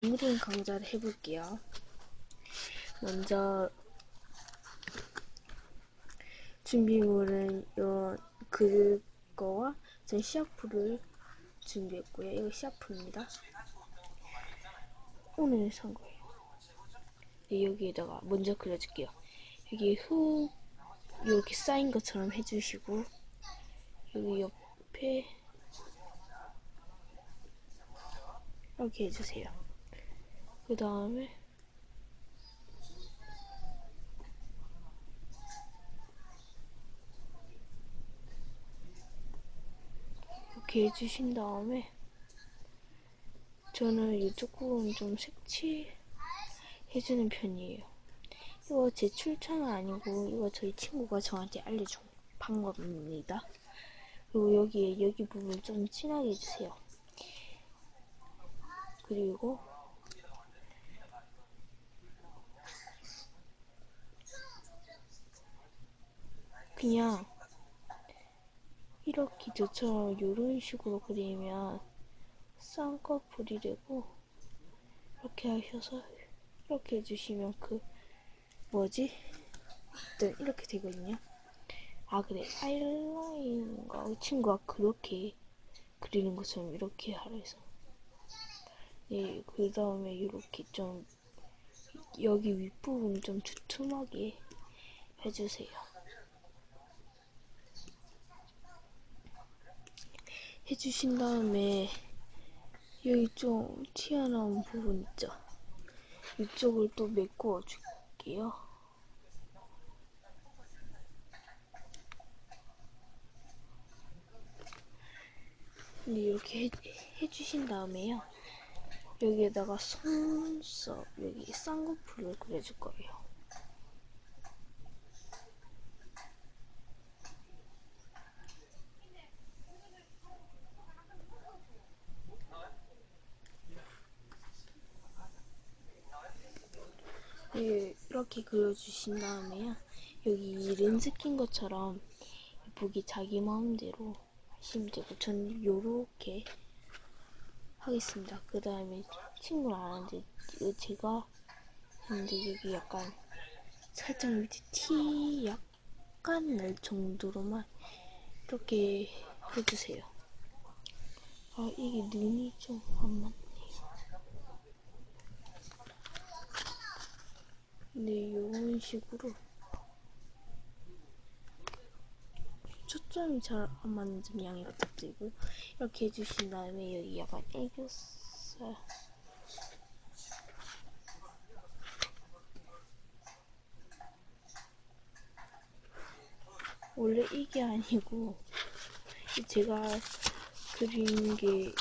그림 강좌를 해볼게요. 먼저 준비물은 요 그거와 전 시아프를 준비했고요. 이거 시아프입니다. 오늘 산 거예요. 네, 여기에다가 먼저 그려줄게요. 여기 흙 이렇게 쌓인 것처럼 해주시고 여기 옆에 이렇게 해주세요. 그 다음에 이렇게 해주신 다음에 저는 이쪽 부분 좀 색칠해주는 편이에요. 이거 제 출처는 아니고 이거 저희 친구가 저한테 알려준 방법입니다. 그리고 여기에 여기 부분 좀 진하게 해주세요. 그리고 그냥 이렇게 저처럼 이런 식으로 그리면 쌍꺼풀이 되고 이렇게 하셔서 이렇게 해주시면 그 뭐지? 네, 이렇게 되거든요. 아 그래 아이라인인가 이 친구가 그렇게 그리는 것처럼 이렇게 하라 해서 예, 그 다음에 이렇게 좀 여기 윗부분 좀 두툼하게 해주세요. 해주신 다음에 여기 좀 튀어나온 부분 있죠? 이쪽을 또 메꿔 줄게요. 근데 이렇게 해, 해주신 다음에요. 여기에다가 속눈썹, 여기 쌍꺼풀을 그려줄 거예요. 예, 이렇게 그려주신 다음에요. 여기 렌즈 낀 것처럼 예쁘게 자기 마음대로 하시면 되고, 저는 요렇게 하겠습니다. 그 다음에 안 하는데, 이거 제가 했는데, 여기 약간 살짝 밑에 티 약간 날 정도로만 이렇게 해주세요. 아, 이게 눈이 좀 안 맞네 요. 네, 이런 식으로 초점이 잘 안 맞는 점 양해 부탁드리고요. 이렇게 해주신 다음에 여기 약간 애교살 원래 이게 아니고 제가 그린 게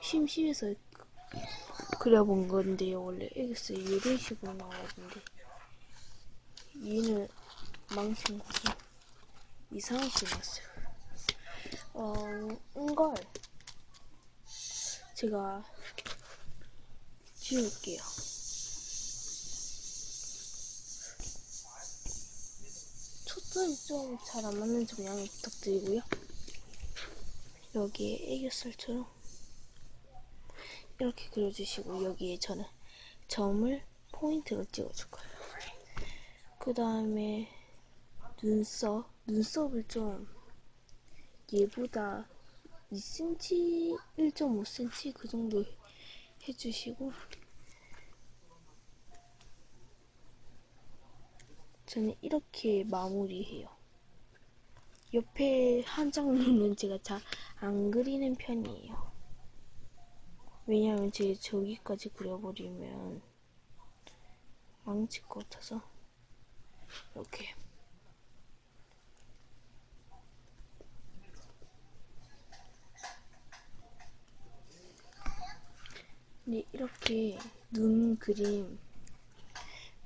심심해서 그려본 건데요. 원래 애교살 이런 식으로 나오는데 얘는 거죠. 이상하게 났어요. 어, 이걸 제가 지울게요. 초점이 좀 잘 안 맞는 점 양해 부탁드리고요. 여기에 애교살처럼 이렇게 그려주시고 여기에 저는 점을 포인트로 찍어줄 거예요. 그 다음에 눈썹, 눈썹을 좀 얘보다 2cm, 1.5cm 그 정도 해주시고 저는 이렇게 마무리해요. 옆에 한 장면은 제가 잘 안 그리는 편이에요. 왜냐면 제 저기까지 그려버리면 망칠 것 같아서 이렇게 네, 이렇게 눈 그림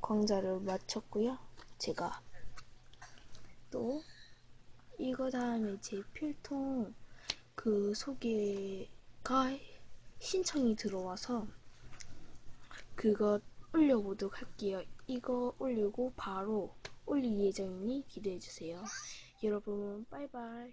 광자를 마쳤고요. 제가 또 이거 다음에 제 필통 그 소개가 신청이 들어와서 그거 올려보도록 할게요. 이거 올리고 바로 올릴 예정이니 기대해주세요. 여러분, 빠이빠이.